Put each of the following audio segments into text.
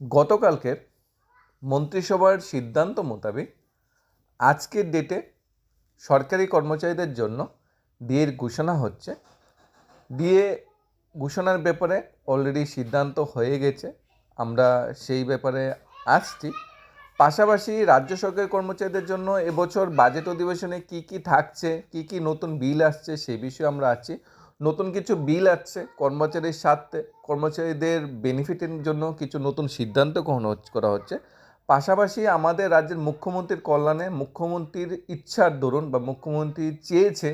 গতকালকের মন্ত্রিসভার সিদ্ধান্ত মোতাবেক আজকের ডেটে সরকারি কর্মচারীদের জন্য ডিএর ঘোষণা হচ্ছে। ডিএ ঘোষণার ব্যাপারে অলরেডি সিদ্ধান্ত হয়ে গেছে। আমরা সেই ব্যাপারে আসছি। পাশাপাশি রাজ্য সরকারি কর্মচারীদের জন্য এবছর বাজেট অধিবেশনে কি কি থাকছে, কি কি নতুন বিল আসছে সেই বিষয়ে আমরা আছি। নতুন কিছু বিল আসছে কর্মচারীর স্বার্থে, কর্মচারীদের বেনিফিটের জন্য কিছু নতুন সিদ্ধান্ত গ্রহণ করা হচ্ছে। পাশাপাশি আমাদের রাজ্যের মুখ্যমন্ত্রীর কল্যাণে মুখ্যমন্ত্রীর ইচ্ছার দরুন বা মুখ্যমন্ত্রী চেয়েছে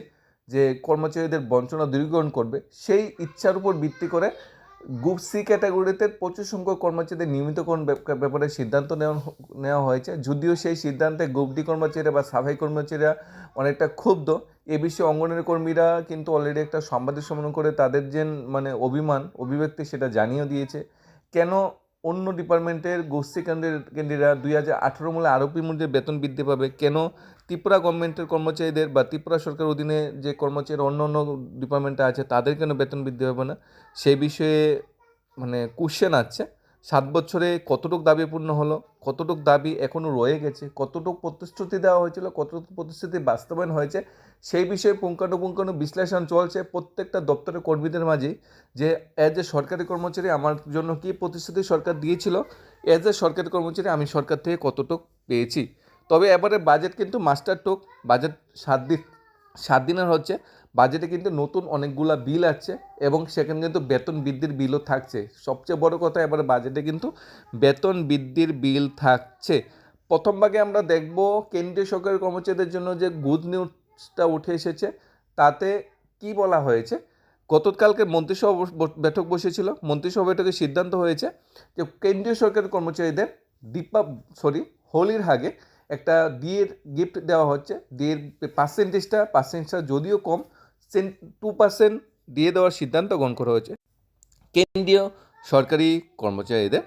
যে কর্মচারীদের বঞ্চনা দূরীকরণ করবে, সেই ইচ্ছার উপর ভিত্তি করে গ্রুপ সি ক্যাটাগরিতে প্রচুর সংখ্যক কর্মচারীদের নিয়মিতকরণ ব্যাপ- ব্যাপারে সিদ্ধান্ত নেওয়া নেওয়া হয়েছে। যদিও সেই সিদ্ধান্তে গ্রুপ ডি কর্মচারীরা বা সাফাই কর্মচারীরা অনেকটা ক্ষুব্ধ। এ বিষয়ে অঙ্গনের কর্মীরা কিন্তু অলরেডি একটা সাংবাদিক সম্মেলন করে তাদের যে মানে অভিমান, অভিব্যক্তি সেটা জানিয়ে দিয়েছে। কেন অন্য ডিপার্টমেন্টের গোষ্ঠী কেন্দ্রের কেন্দ্রীরা দুই হাজার আঠেরো মূলে আরোপি মূল্যে বেতন বৃদ্ধি পাবে? কেন ত্রিপুরা গভর্নমেন্টের কর্মচারীদের বা ত্রিপুরা সরকারের অধীনে যে কর্মচারী অন্য অন্য ডিপার্টমেন্টে আছে, তাদের কেন বেতন বৃদ্ধি হবে না? সেই বিষয়ে মানে কোশ্চেন আছে। সাত বছরে কতটুক দাবি পূর্ণ হলো? কতটুক দাবি এখনও রয়ে গেছে? কতটুক প্রতিশ্রুতি দেওয়া হয়েছিল? কতটুকু প্রতিশ্রুতি বাস্তবায়ন হয়েছে? সেই বিষয়ে পুঙ্খানুপুঙ্খানু বিশ্লেষণ চলছে প্রত্যেকটা দপ্তরের কর্মীদের মাঝেই যে অ্যাজ এ সরকারি কর্মচারী আমার জন্য কী প্রতিশ্রুতি সরকার দিয়েছিল? অ্যাজ এ সরকারি কর্মচারী আমি সরকার থেকে কতটুক পেয়েছি? তবে এবারে বাজেট কিন্তু মাস্টার টোক বাজেট সাত দিন, সাত দিনের হচ্ছে। বাজেটে কিন্তু নতুন অনেকগুলা বিল আছে এবং সেখানে কিন্তু বেতন বৃদ্ধির বিলও থাকছে। সবচেয়ে বড় কথা এবারে বাজেটে কিন্তু বেতন বৃদ্ধির বিল থাকছে। প্রথম ভাগে আমরা দেখব কেন্দ্রীয় সরকারি কর্মচারীদের জন্য যে গুড নিউজটা উঠে এসেছে, তাতে কি বলা হয়েছে? গতকালকে মন্ত্রিসভা বৈঠক বসেছিল। মন্ত্রিসভা বৈঠকে সিদ্ধান্ত হয়েছে যে কেন্দ্রীয় সরকারি কর্মচারীদের দীপা সরি হোলির আগে একটা ডিএর গিফট দেওয়া হচ্ছে। ডিএর পার্সেন্টেজটা পার্সেন্টেজটা যদিও কম টু পার্সেন্ট দিয়ে দেওয়ার সিদ্ধান্ত গ্রহণ করা হয়েছে। কেন্দ্রীয় সরকারি কর্মচারীদের।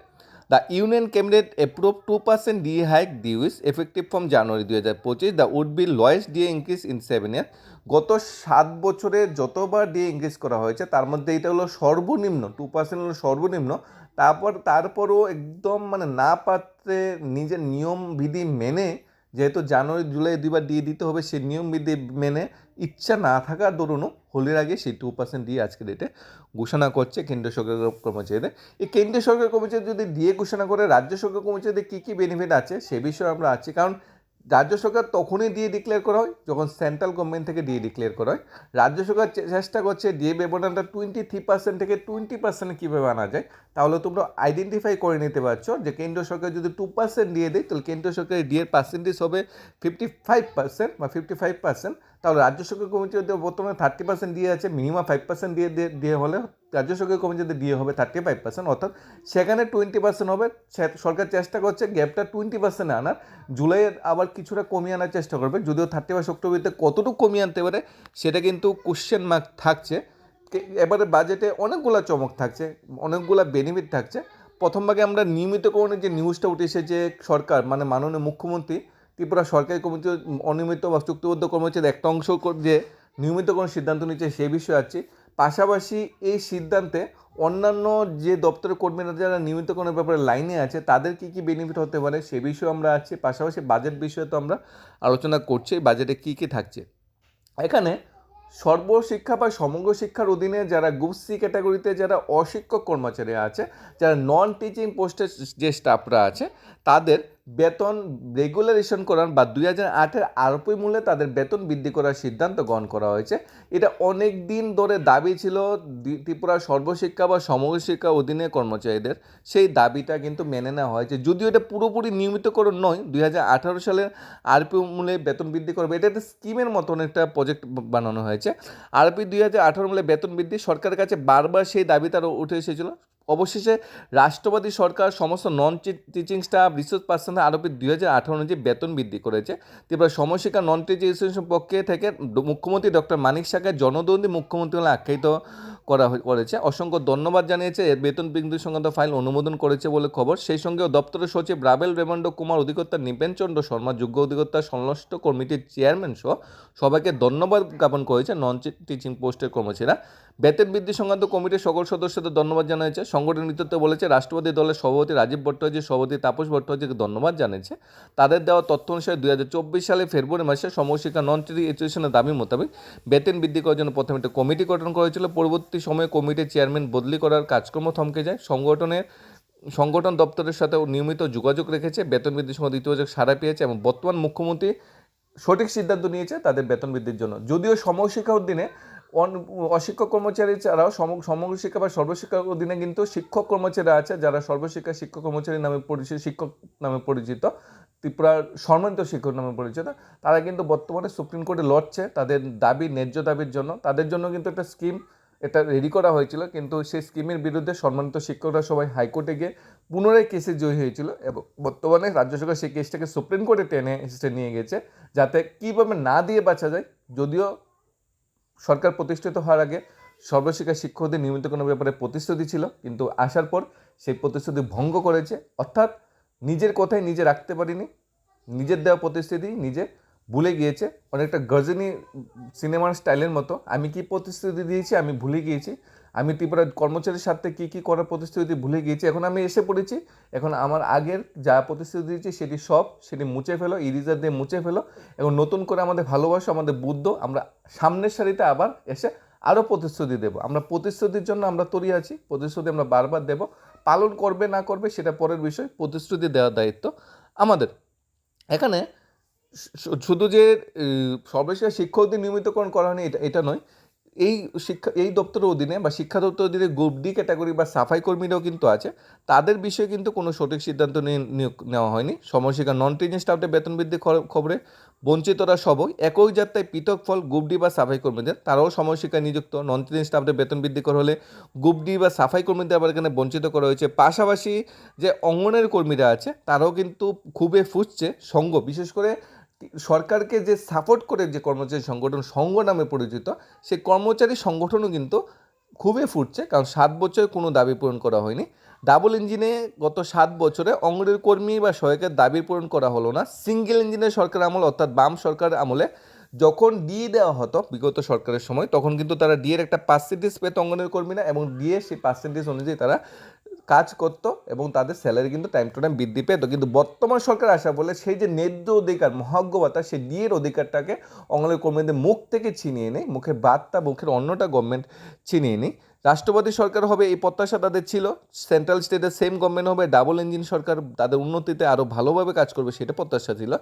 The union cabinet approve two percent D hike dues effective from January দুই হাজার পঁচিশ the would be lowest D increase in seven year গত সাত বছরে যতবার ডি ইনক্রিজ করা হয়েছে, তার মধ্যে এটা হলো সর্বনিম্ন টু পার্সেন্ট হলো সর্বনিম্ন। তারপর, তারপরও একদম মানে না পাত্রে নিজের নিয়ম বিধি মেনে, যেহেতু জানুয়ারি, জুলাই দুইবার দিয়ে দিতে হবে সেই নিয়ম বিধি মেনে ইচ্ছা না থাকার দরুনও হোলির আগে সেই টু পার্সেন্ট দিয়ে আজকে ডেটে ঘোষণা করছে কেন্দ্রীয় সরকারি কর্মচারীদের। এই কেন্দ্রীয় সরকারি কর্মচারী যদি দিয়ে ঘোষণা করে, রাজ্য সরকারি কর্মচারীদের কী কী বেনিফিট আছে সে বিষয়ে আমরা আছি। কারণ রাজ্য সরকার তখনই দিয়ে ডিক্লেয়ার করা হয়, যখন সেন্ট্রাল গভর্নমেন্ট থেকে দিয়ে ডিক্লেয়ার করা হয়। রাজ্য সরকার চেষ্টা করছে দিয়ে ব্যবধানটা টোয়েন্টি থ্রি পার্সেন্ট থেকে টোয়েন্টি পার্সেন্ট কীভাবে আনা যায়, তাহলে তোমরা আইডেন্টিফাই করে নিতে পারছ যে কেন্দ্র সরকার যদি টু পার্সেন্ট দিয়ে দেয়, তাহলে কেন্দ্র সরকারের ডিএর পার্সেন্টেজ হবে ফিফটি ফাইভ পার্সেন্ট বা ফিফটি ফাইভ পার্সেন্ট তাহলে রাজ্য সরকার কর্মচারীদের বর্তমানে থার্টি পার্সেন্ট দিয়ে আছে মিনিমাম ফাইভ পার্সেন্ট দিয়ে দিয়ে- হলে রাজ্য সরকারি কর্মচারীদের দিয়ে হবে থার্টি ফাইভ পার্সেন্ট অর্থাৎ সেখানে টোয়েন্টি পার্সেন্ট হবে সরকার চেষ্টা করছে গ্যাপটা টোয়েন্টি পার্সেন্ট আনার জুলাইয়ের আবার কিছুটা কমিয়ে আনার চেষ্টা করবে, যদিও থার্টি ফার্স্ট অক্টোবরতে কতটুকু কমিয়ে আনতে পারে সেটা কিন্তু কোশ্চেন মার্ক থাকছে। এবারে বাজেটে অনেকগুলা চমক থাকছে, অনেকগুলা বেনিফিট থাকছে। প্রথম ভাগে আমরা নিয়মিতকরণের যে নিউজটা উঠে এসেছে, সরকার মানে মাননীয় মুখ্যমন্ত্রী ত্রিপুরা সরকারি কর্মচারী অনিয়মিত বা চুক্তিবদ্ধ কর্মচারীর একটা অংশ যে নিয়মিতকরণ সিদ্ধান্ত নিচ্ছে সেই বিষয়ে আছে। পাশাপাশি এই সিদ্ধান্তে অন্যান্য যে দপ্তরের কর্মীরা যারা নিয়মিতকরণের ব্যাপারে লাইনে আছে, তাদের কী কী বেনিফিট হতে পারে সে বিষয়ে আমরা আছি। পাশাপাশি বাজেট বিষয়ে তো আমরা আলোচনা করছি বাজেটে কী কী থাকছে। এখানে সর্বশিক্ষা বা সমগ্র শিক্ষার অধীনে যারা গ্রুপ সি ক্যাটাগরিতে যারা অশিক্ষক কর্মচারী আছে, যারা নন টিচিং পোস্টের যে স্টাফরা আছে, তাদের বেতন রেগুলারেশন করার বা দুই হাজার আটের আরোপি মূল্যে তাদের বেতন বৃদ্ধি করার সিদ্ধান্ত গ্রহণ করা হয়েছে। এটা অনেক দিন ধরে দাবি ছিল ত্রিপুরা সর্বশিক্ষা বা সমগ্র শিক্ষা অধীনে কর্মচারীদের। সেই দাবিটা কিন্তু মেনে নেওয়া হয়েছে। যদিও এটা পুরোপুরি নিয়মিতকরণ নয়, দুই হাজার আঠারো সালের আরপি মূল্যে বেতন বৃদ্ধি করবে এটা একটা স্কিমের মতন একটা প্রজেক্ট বানানো হয়েছে। আরপি দুই হাজার আঠারো মূল্যে বেতন বৃদ্ধি সরকারের কাছে বারবার সেই দাবি তারা উঠে এসেছিল। অবশেষে রাষ্ট্রবাদী সরকার সমস্ত non teaching staff resource person ROP দুই হাজার আঠারো অনুযায়ী বেতন বৃদ্ধি করেছে। ত্রিপুরা সমশিক্ষা নন টিচিং পক্ষে থেকে মুখ্যমন্ত্রী ডক্টর মানিক সাকার জনদন্দী মুখ্যমন্ত্রী বলে আখ্যায়িত করা করেছে। অসংখ্য ধন্যবাদ জানিয়েছে। বেতন বৃদ্ধি সংক্রান্ত ফাইল অনুমোদন করেছে বলে খবর। সেই সঙ্গে দপ্তরের সচিব রাবেল রেমন্ড কুমার অধিকর্তা নিপেনচন্দ্র শর্মা যোগ্য অধিকর্তা সংশ্লিষ্ট কমিটির চেয়ারম্যান সহ সবাইকে ধন্যবাদ জ্ঞাপন করেছে নন টিচিং পোস্টের কর্মচারীরা বেতন বৃদ্ধি সংক্রান্ত কমিটির সকল সদস্যদের ধন্যবাদ জানিয়েছে। সংগঠন নেতৃত্ব বলেছে, রাষ্ট্রপতি দলের সভাপতি রাজীব ভট্টাচার্য, সভাপতি তাপস ভট্টাচার্যকে ধন্যবাদ জানিয়েছে। তাদের দেওয়া তথ্য অনুসারে দুই হাজার চব্বিশ সালে ফেব্রুয়ারি মাসে সমশিক্ষা নন ট্রেডিং এডুকেশনের দাবি মোতাবেক বেতন বৃদ্ধি করার জন্য প্রথমে একটা কমিটি গঠন করা হয়েছিল। পরবর্তী সময়ে কমিটির চেয়ারম্যান বদলি করার কাজকর্ম থমকে যায়। সংগঠনের, সংগঠন দপ্তরের সাথে নিয়মিত যোগাযোগ রেখেছে। বেতন বৃদ্ধির সময় ইতিবাচক সাড়া পেয়েছে এবং বর্তমান মুখ্যমন্ত্রী সঠিক সিদ্ধান্ত নিয়েছে তাদের বেতন বৃদ্ধির জন্য। যদিও সমশিক্ষা দিনে অন- অশিক্ষক কর্মচারী ছাড়াও সম, সমগ্র শিক্ষা বা সর্বশিক্ষা অধীনে কিন্তু শিক্ষক কর্মচারী আছে, যারা সর্বশিক্ষা শিক্ষক কর্মচারী নামে পরিচিত, শিক্ষক নামে পরিচিত ত্রিপুরার সম্মানিত শিক্ষক নামে পরিচিত, তারা কিন্তু বর্তমানে সুপ্রিম কোর্টে লড়ছে, তাদের দাবি, ন্যায্য দাবির জন্য, তাদের জন্য কিন্তু একটা স্কিম এটা রেডি করা হয়েছিল, কিন্তু সেই স্কিমের বিরুদ্ধে সম্মানিত শিক্ষকরা সবাই হাইকোর্টে গিয়ে পুনরায় কেসে জয়ী হয়েছিল, এবং বর্তমানে রাজ্য সরকার সেই কেসটাকে সুপ্রিম কোর্টে টেনে এসে নিয়ে গেছে, যাতে কীভাবে না দিয়ে বাঁচা যায়, যদিও সরকার প্রতিষ্ঠিত হওয়ার আগে সর্বশিক্ষা শিক্ষকদের নিয়মিত কোনো ব্যাপারে প্রতিশ্রুতি ছিল, কিন্তু আসার পর সেই প্রতিশ্রুতি ভঙ্গ করেছে। অর্থাৎ নিজের কথায় নিজে রাখতে পারিনি, নিজের দেওয়া প্রতিশ্রুতি নিজে ভুলে গিয়েছে। অনেকটা গজনী সিনেমার স্টাইলের মতো, আমি কি প্রতিশ্রুতি দিয়েছি আমি ভুলে গিয়েছি। আমি ত্রিপুরার কর্মচারীর সাথে কী কী করার প্রতিশ্রুতি ভুলে গিয়েছি, এখন আমি এসে পড়েছি। এখন আমার আগের যা প্রতিশ্রুতি দিয়েছি সেটি সব, সেটি মুছে ফেলো ইরিজার দিয়ে মুছে ফেলো এবং নতুন করে আমাদের ভালোবাসা, আমাদের বুদ্ধ, আমরা সামনের সারিতে আবার এসে আরও প্রতিশ্রুতি দেবো। আমরা প্রতিশ্রুতির জন্য আমরা তৈরি আছি, প্রতিশ্রুতি আমরা বারবার দেব। পালন করবে, না করবে, সেটা পরের বিষয়, প্রতিশ্রুতি দেওয়ার দায়িত্ব আমাদের। এখানে শুধু যে সর্বশেষ শিক্ষকদের নিয়মিতকরণ করা হয়নি, এটা এটা নয় এই শিক্ষা, এই দপ্তরের অধীনে বা শিক্ষা দপ্তরের অধীনে গ্রুপ ডি ক্যাটাগরি বা সাফাই কর্মীরাও কিন্তু আছে। তাদের বিষয়ে কিন্তু কোনো সঠিক সিদ্ধান্ত নিয়ে- নিয়োগ নেওয়া হয়নি। সমশিক্ষা নন টিচিং স্টাফদের বেতন বৃদ্ধি খবরে বঞ্চিতরা সবই একই যাত্রায় পৃথক ফল গ্রুপ ডি বা সাফাই কর্মীদের। তারাও সমশিক্ষায় নিযুক্ত। নন টিচিং স্টাফদের বেতন বৃদ্ধি করা হলে গ্রুপ ডি বা সাফাই কর্মীদের আবার এখানে বঞ্চিত করা হয়েছে। পাশাপাশি যে অঙ্গনের কর্মীরা আছে, তারাও কিন্তু খুবই ফুসছে সঙ্গ। বিশেষ করে সরকারকে যে সাপোর্ট করে যে কর্মচারী সংগঠন সংঘ নামে পরিচিত, সেই কর্মচারী সংগঠনও কিন্তু খুবই ফুটছে, কারণ সাত বছরে কোনো দাবি পূরণ করা হয়নি। ডাবল ইঞ্জিনে গত সাত বছরে অঙ্গনের কর্মী বা সহায়কের দাবি পূরণ করা হলো না। সিঙ্গেল ইঞ্জিনের সরকার আমল, অর্থাৎ বাম সরকার আমলে যখন দিয়ে দেওয়া হতো, বিগত সরকারের সময়, তখন কিন্তু তারা ডিএর একটা পার্সেন্টেজ পেত অঙ্গনের কর্মীরা এবং ডিএ সেই পার্সেন্টেজ অনুযায়ী তারা কাজ করতো এবং তাদের স্যালারি কিন্তু টাইম টু টাইম বৃদ্ধি পেত। কিন্তু বর্তমান সরকার আসা বলে সেই যে ন্যায্য অধিকার মহাজ্ঞ ভাতা সেই ডিএর অধিকারটাকে অঙ্গনের কর্মীদের মুখ থেকে ছিনিয়ে নেই মুখের বার্তা, মুখের অন্যটা গভর্নমেন্ট ছিনিয়ে নেই রাষ্ট্রপতি সরকার হবে, এই প্রত্যাশা তাদের ছিল। সেন্ট্রাল স্টেটের সেম গভর্নমেন্ট হবে ডাবল ইঞ্জিন সরকার তাদের উন্নতিতে আরও ভালোভাবে কাজ করবে সেটা প্রত্যাশা ছিল।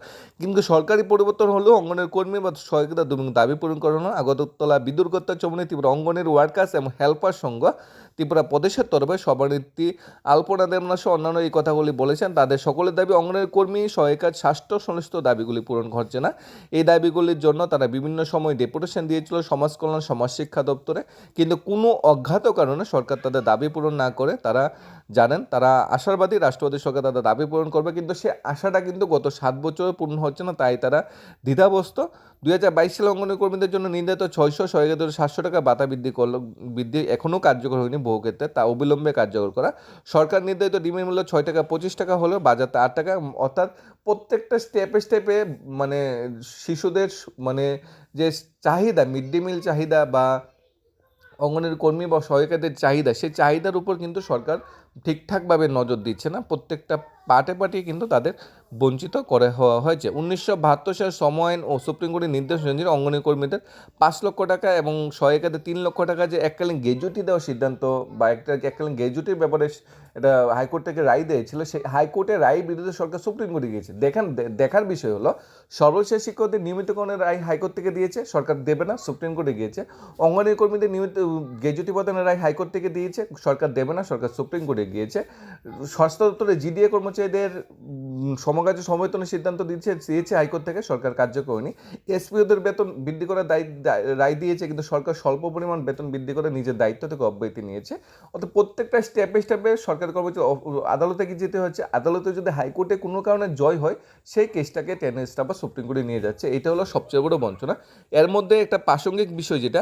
কিন্তু সরকারি পরিবর্তন হলেও অঙ্গনের কর্মী বা সহায়তা দাবি পূরণ করানো, আগরতলা বিদুর্গত্তা চমনে ত্রিপুরা অঙ্গনের ওয়ার্কার্স এবং হেল্পার সংঘ ত্রিপুরা প্রদেশের তরফে সভানেত্রী আলপনা দেবনা সহ অন্যান্য এই কথাগুলি বলেছেন। তাদের সকলের দাবি, অঙ্গনের কর্মী, সহায়িকার স্বাস্থ্য সংশ্লিষ্ট দাবিগুলি পূরণ ঘটছে না। এই দাবিগুলির জন্য তারা বিভিন্ন সময় ডেপুটেশন দিয়েছিল সমাজ কল্যাণ সমাজ শিক্ষা দপ্তরে। কিন্তু কোনো অজ্ঞাত কারণে সরকার তাদের দাবি পূরণ না করে তারা জানেন, তারা আশাবাদী রাষ্ট্রপতি সরকার তাদের দাবি পূরণ করবে, কিন্তু সে আশাটা কিন্তু গত সাত বছরে পূর্ণ হচ্ছে না, তাই তারা দ্বিধাগ্রস্ত। দুই হাজার বাইশ সালে অঙ্গনের কর্মীদের জন্য নির্ধারিত ছয়শো সহায়িকা ধরে সাতশো টাকা বাতা বৃদ্ধি করল, বৃদ্ধি এখনও কার্যকর হয়নি বহু ক্ষেত্রে, তা অবিলম্বে কার্যকর করা। সরকার নির্ধারিত ডিমের মূল্য ছয় টাকা পঁচিশ টাকা হলেও বাজারতে আট টাকা, অর্থাৎ প্রত্যেকটা স্টেপে স্টেপে মানে শিশুদের মানে যে চাহিদা মিড ডে মিল চাহিদা বা অঙ্গনের কর্মী বা সহায়িকাদের চাহিদা, সেই চাহিদার উপর কিন্তু সরকার ঠিকঠাকভাবে নজর দিচ্ছে না। প্রত্যেকটা পাটে পাটে কিন্তু তাদের বঞ্চিত করে হওয়া হয়েছে। উনিশশো বাহাত্তর সালের সময় ও সুপ্রিম কোর্টের নির্দেশ অনুযায়ী অঙ্গনী কর্মীদের পাঁচ লক্ষ টাকা এবং সহায়িকাদের তিন লক্ষ টাকা যে এককালীন গেজুটি দেওয়ার সিদ্ধান্ত বা একটা এককালীন গেজুটির ব্যাপারে এটা হাইকোর্ট থেকে রায় দিয়েছিল, সেই হাইকোর্টের রায় বিরুদ্ধে সরকার সুপ্রিম কোর্টে গিয়েছে। দেখান দেখার বিষয় হলো, সর্বশেষ শিক্ষকদের নিয়মিতকরণের রায় হাইকোর্ট থেকে দিয়েছে, সরকার দেবে না, সুপ্রিম কোর্টে গিয়েছে। অঙ্গনওয়াড়ি কর্মীদের নিয়মিত গেজুটি প্রদানের রায় হাইকোর্ট থেকে দিয়েছে, সরকার দেবে না, সরকার সুপ্রিম কোর্টে গিয়েছে। স্বাস্থ্য দপ্তরে জিডিএ কর্মচারীদের উম, সমকার্য সমবেতনের সিদ্ধান্ত দিচ্ছে দিয়েছে হাইকোর্ট থেকে সরকার কার্যকরণী এসপিওদের বেতন বৃদ্ধি করার দায়ী রায় দিয়েছে কিন্তু সরকার স্বল্প পরিমাণ বেতন বৃদ্ধি করে নিজের দায়িত্ব থেকে অব্যাহতি নিয়েছে। অর্থাৎ প্রত্যেকটা স্টেপে স্টেপে সরকার কর্মচারী আদালতে কি যেতে হচ্ছে আদালতে যদি হাইকোর্টে কোনো কারণে জয় হয় সেই কেসটাকে টেনে স্টাফ বা সুপ্রিম কোর্টে নিয়ে যাচ্ছে। এটা হলো সবচেয়ে বড় বঞ্চনা। এর মধ্যে একটা প্রাসঙ্গিক বিষয় যেটা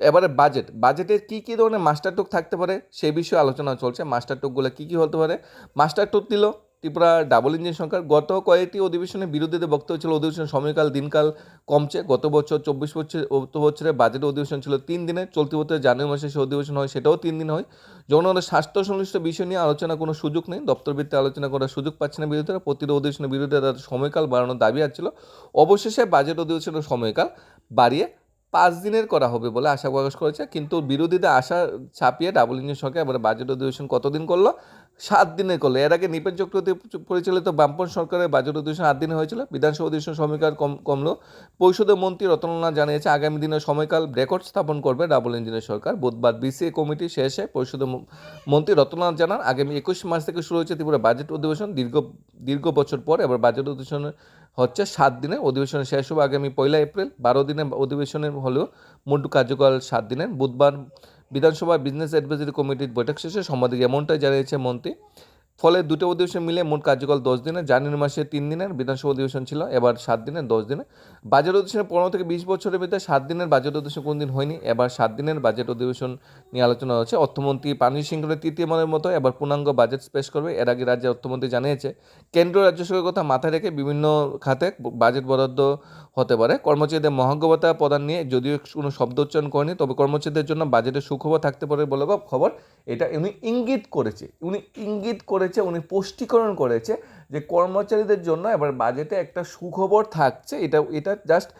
এবারে বাজেট। বাজেটের কী কী ধরনের মাস্টার টুক থাকতে পারে সেই বিষয়ে আলোচনা চলছে। মাস্টার টুকগুলো কী কী হতে পারে? মাস্টার টুক দিল ত্রিপুরা ডাবল ইঞ্জিন সরকার গত কয়েকটি অধিবেশনে বিরোধীদের বক্তব্য ছিল অধিবেশন সময়কাল, দিনকাল কমছে। গত বছর চব্বিশ বছর বছরে বাজেট অধিবেশন ছিল তিন দিনে, চলতি বছরে জানুয়ারি মাসে সে অধিবেশন হয়, সেটাও তিন দিন হয়। জনগণের স্বাস্থ্য সংশ্লিষ্ট বিষয় নিয়ে আলোচনা কোনো সুযোগ নেই। দপ্তর ভিত্তিতে আলোচনা করার সুযোগ পাচ্ছে না বিরোধীরা। প্রতিটি অধিবেশনের বিরুদ্ধে তাদের সময়কাল বাড়ানোর দাবি আছিল অবশেষে বাজেট অধিবেশনের সময়কাল বাড়িয়ে পাঁচ দিনের করা হবে বলে আশা প্রকাশ করেছে। কিন্তু বিরোধীদের আশা ছাপিয়ে ডাবল ইঞ্জিন সরকার এবার বাজেট অধিবেশন কতদিন করল? সাত দিনের করল এর আগে নিপেন চক্রবর্তী পরিচালিত বামপন সরকারের বাজেট অধিবেশন আট দিনে হয়েছিল। বিধানসভা অধিবেশন সময়কাল কম কমলো। পরিষদের মন্ত্রী রতনলাল জানিয়েছে, আগামী দিনের সময়কাল রেকর্ড স্থাপন করবে ডাবল ইঞ্জিনের সরকার। বুধবার বিসিএ কমিটি শেষে পরিষদের মন্ত্রী রতনলাল জানান, আগামী একুশ মাস থেকে শুরু হয়েছে ত্রিপুরা বাজেট অধিবেশন। দীর্ঘ দীর্ঘ বছর পর এবার বাজেট অধিবেশন হচ্ছে সাত দিনে অধিবেশন শেষ হবে আগামী পয়লা এপ্রিল। বারো দিনে অধিবেশনের হলেও মোট কার্যকাল সাত দিনের। বুধবার বিধানসভা বিজনেস অ্যাডভাইজারি কমিটির বৈঠক শেষে সাংবাদিক এমনটাই জানিয়েছে মন্ত্রী। ফলে দুটো অধিবেশন মিলে মোট কার্যকাল দশ দিনের জানুয়ারি মাসে তিন দিনের, বিধানসভা অধিবেশন ছিল এবার সাত দিনের দশ দিনে। বাজেট অধিবেশনে পনেরো থেকে বিশ বছরের ভিতরে সাত দিনের বাজেট অধিবেশন কোনদিন হয়নি, এবার সাত দিনের বাজেট অধিবেশন নিয়ে আলোচনা হচ্ছে। অর্থমন্ত্রী পানি সিংহের মনের মতো এবার পূর্ণাঙ্গ বাজেট পেশ করবে। এর আগে রাজ্যের অর্থমন্ত্রী জানিয়েছে কেন্দ্র রাজ্য সরকারের কথা মাথায় রেখে বিভিন্ন খাতে বাজেট বরাদ্দ হতে পারে। কর্মচারীদের মহাজ্ঞতা প্রদান নিয়ে যদিও কোনো শব্দ উচ্চারণ করেনি, তবে কর্মচারীদের জন্য বাজেটে সুখবর থাকতে পারে বলে খবর এটা উনি ইঙ্গিত করেছে। উনি ইঙ্গিত করেছে, উনি পুষ্টিকরণ করেছে যে কর্মচারীদের জন্য এবার বাজেটে একটা সুখবর থাকছে। এটা এটা জাস্ট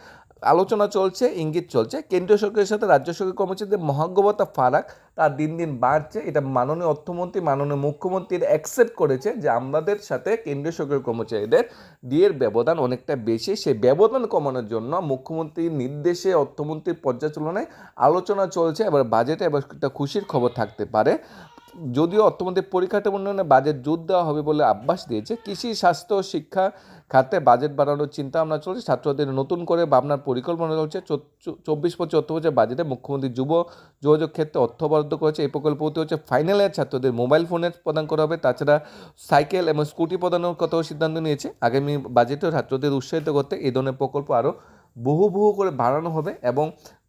আলোচনা চলছে, ইঙ্গিত চলছে। কেন্দ্রীয় সরকারের সাথে রাজ্য সরকারি কর্মচারীদের মহাজ্ঞতা ফারাক, তার দিন দিন বাড়ছে। এটা মাননীয় অর্থমন্ত্রী, মাননীয় মুখ্যমন্ত্রী অ্যাকসেপ্ট করেছে যে আমাদের সাথে কেন্দ্রীয় সরকারি কর্মচারীদের ডিএর ব্যবধান অনেকটা বেশি। সেই ব্যবধান কমানোর জন্য মুখ্যমন্ত্রীর নির্দেশে অর্থমন্ত্রীর পর্যালোচনায় আলোচনা চলছে। এবার বাজেটে এবার একটা খুশির খবর থাকতে পারে। যদিও অর্থমন্ত্রী পরিকাঠামো উন্নয়নে বাজেট জোর দেওয়া হবে বলে আশ্বাস দিয়েছে। কৃষি, স্বাস্থ্য, শিক্ষা খাতে বাজেট বাড়ানোর চিন্তা ভাবনা চলছে। ছাত্রদের নতুন করে ভাবনার পরিকল্পনা চলছে। চব্বিশ পঁচিশ অর্থ বছর বাজেটে মুখ্যমন্ত্রী যুব যোগাযোগ ক্ষেত্রে অর্থ বরাদ্দ করেছে। এই প্রকল্পটি হচ্ছে ফাইনাল ইয়ার ছাত্রদের মোবাইল ফোনের প্রদান করা হবে। তাছাড়া সাইকেল এবং স্কুটি প্রদানের কথাও সিদ্ধান্ত নিয়েছে। আগামী বাজেটেও ছাত্রদের উৎসাহিত করতে এই ধরনের প্রকল্প আরও বহু বহু করে বাড়ানো হবে এবং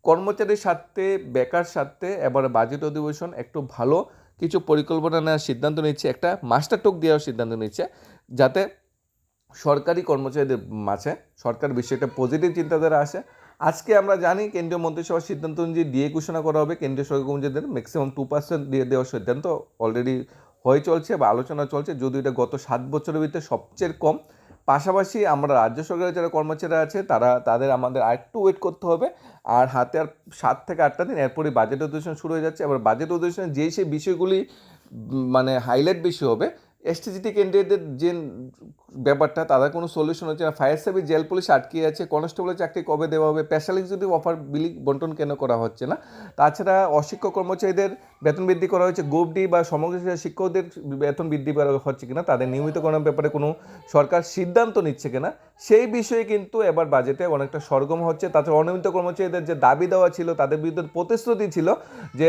কর্মচারীর স্বার্থে, বেকার স্বার্থে এবার বাজেট অধিবেশন একটু ভালো কিছু পরিকল্পনা নেওয়ার সিদ্ধান্ত নিচ্ছে, একটা মাস্টার টোক দেওয়ার সিদ্ধান্ত নিচ্ছে, যাতে সরকারি কর্মচারীদের মাঝে সরকার বিষয়টা পজিটিভ চিন্তাধারা আসে। আজকে আমরা জানি কেন্দ্রীয় মন্ত্রিসভার সিদ্ধান্ত অনুযায়ী ডিএ ঘোষণা করা হবে, কেন্দ্রীয় সরকারি কর্মচারীদের ম্যাক্সিমাম টু পার্সেন্ট দিয়ে দেওয়ার সিদ্ধান্ত অলরেডি হয়ে চলছে বা আলোচনা চলছে, যদিও এটা গত সাত বছরের ভিতরে সবচেয়ে কম। পাশাপাশি আমরা রাজ্য সরকারের যারা কর্মচারী আছে, তারা, তাদের আমাদের আরেকটু ওয়েট করতে হবে। আর হাতে আর সাত থেকে আটটা দিন এরপরে বাজেট অধিবেশন শুরু হয়ে যাচ্ছে। এবার বাজেট অধিবেশনে যেই সেই বিষয়গুলি মানে হাইলাইট বেশি হবে এসটিজিটি ক্যান্ডিডেটদের যে ব্যাপারটা, তাদের কোনো সলিউশন হচ্ছে না। ফায়ার সার্ভিস জেল পুলিশ আটকে আছে কনস্টেবলের চাকরি কবে দেওয়া হবে স্পেশাল এক্সিকিউটিভ অফার বিলি বন্টন কেন করা হচ্ছে না? তাছাড়া অশিক্ষক কর্মচারীদের বেতন বৃদ্ধি করা হয়েছে গ্রুপ ডি বা সমগ্র শিক্ষকদের বেতন বৃদ্ধি করা হচ্ছে কিনা, তাদের নিয়মিতকরণের ব্যাপারে কোনো সরকার সিদ্ধান্ত নিচ্ছে কিনা, সেই বিষয়ে কিন্তু এবার বাজেটে অনেকটা সরগম হচ্ছে। তাছাড়া অনিয়মিত কর্মচারীদের যে দাবি দেওয়া ছিল, তাদের বিরুদ্ধে প্রতিশ্রুতি ছিল যে,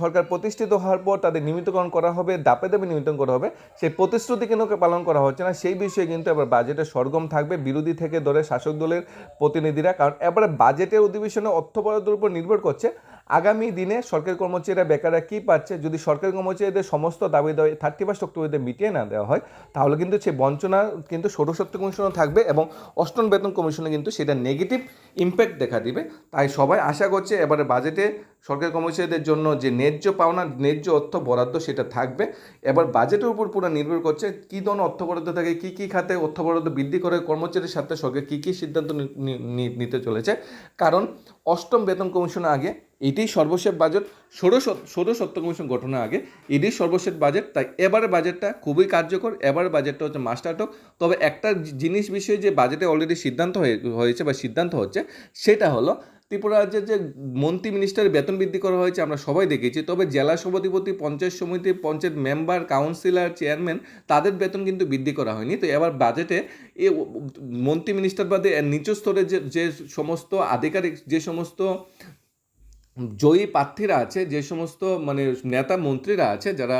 সরকার প্রতিষ্ঠিত হওয়ার পর তাদের নিয়মিতকরণ করা হবে দাপে দাপে নিয়মিতকরণ করা হবে। সেই প্রতিশ্রুতি কেন পালন করা হচ্ছে না, সেই বিষয়ে কিন্তু এবার বাজেটে সরগম থাকবে বিরোধী থেকে ধরে শাসক দলের প্রতিনিধিরা। কারণ এবারে বাজেটের অধিবেশনে অর্থ বরাদ্দের উপর নির্ভর করছে। আগামী দিনে সরকারি কর্মচারীরা বেকাররা কী পাচ্ছে? যদি সরকারি কর্মচারীদের সমস্ত দাবি দাবি থার্টি ফার্স্ট অক্টোবরদের মিটিয়ে না দেওয়া হয়, তাহলে কিন্তু সেই বঞ্চনা কিন্তু ষোড়শত্ব কমিশনও থাকবে এবং অষ্টম বেতন কমিশনে কিন্তু সেটা নেগেটিভ ইম্প্যাক্ট দেখা দিবে। তাই সবাই আশা করছে এবারে বাজেটে সরকারি কর্মচারীদের জন্য যে ন্যায্য পাওনা, ন্যায্য অর্থ বরাদ্দ সেটা থাকবে। এবার বাজেটের উপর পুরো নির্ভর করছে কী ধরনের অর্থ বরাদ্দ থাকে, কী কী খাতে অর্থ বরাদ্দ বৃদ্ধি করে কর্মচারীর সাথে সরকার কী কী সিদ্ধান্ত নিতে চলেছে। কারণ অষ্টম বেতন কমিশন আগে এটাই সর্বশেষ বাজেট ষোড়শ ষোড়শ অর্থ কমিশন গঠনের আগে এটাই সর্বশেষ বাজেট তাই এবারে বাজেটটা খুবই কার্যকর। এবারে বাজেটটা হচ্ছে মাস্টারটক তবে একটা জিনিস বিষয়ে যে বাজেটে অলরেডি সিদ্ধান্ত হয়ে, হয়েছে বা সিদ্ধান্ত হচ্ছে, সেটা হলো ত্রিপুরা রাজ্যের যে মন্ত্রী মিনিস্টারের বেতন বৃদ্ধি করা হয়েছে, আমরা সবাই দেখেছি। তবে জেলা সভাধিপতি, পঞ্চায়েত সমিতি, পঞ্চায়েত মেম্বার কাউন্সিলর চেয়ারম্যান তাদের বেতন কিন্তু বৃদ্ধি করা হয়নি। তো এবার বাজেটে এ মন্ত্রী মিনিস্টার বাদে নিচু স্তরে যে যে সমস্ত আধিকারিক, যে সমস্ত জয়ী প্রার্থীরা আছে, যে সমস্ত মানে নেতা মন্ত্রীরা আছে, যারা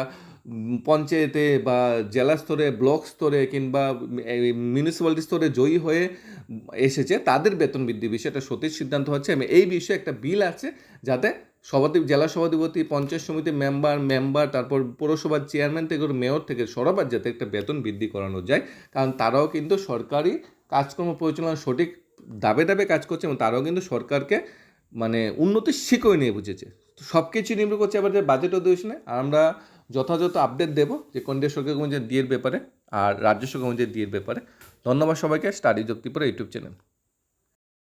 পঞ্চায়েতে বা জেলা স্তরে, ব্লক স্তরে কিংবা মিউনিসিপ্যালিটি স্তরে জয়ী হয়ে এসেছে, তাদের বেতন বৃদ্ধি বিষয়ে একটা সঠিক সিদ্ধান্ত হচ্ছে। এই বিষয়ে একটা বিল আছে, যাতে সভাপতি, জেলা সভাধিপতি, পঞ্চায়েত সমিতির মেম্বার মেম্বার তারপর পৌরসভার চেয়ারম্যান থেকে মেয়র থেকে সরাবার যাতে একটা বেতন বৃদ্ধি করানো যায়, কারণ তারাও কিন্তু সরকারি কাজকর্ম পরিচালনা সঠিক দাবে দাবে কাজ করছে এবং তারাও কিন্তু সরকারকে মানে উন্নতির শিকড় নিয়ে বুঝেছে। তো সব কিছু নির্ভর করছে এবার যে বাজেট অধিবেশনে আর আমরা যথাযথ আপডেট দেবো যে কেন্দ্রীয় সরকার কর্মচারী ডিএর ব্যাপারে আর রাজ্য সরকার কর্মচারী ডিএর ব্যাপারে। ধন্যবাদ সবাইকে। Study Tripura YouTube channel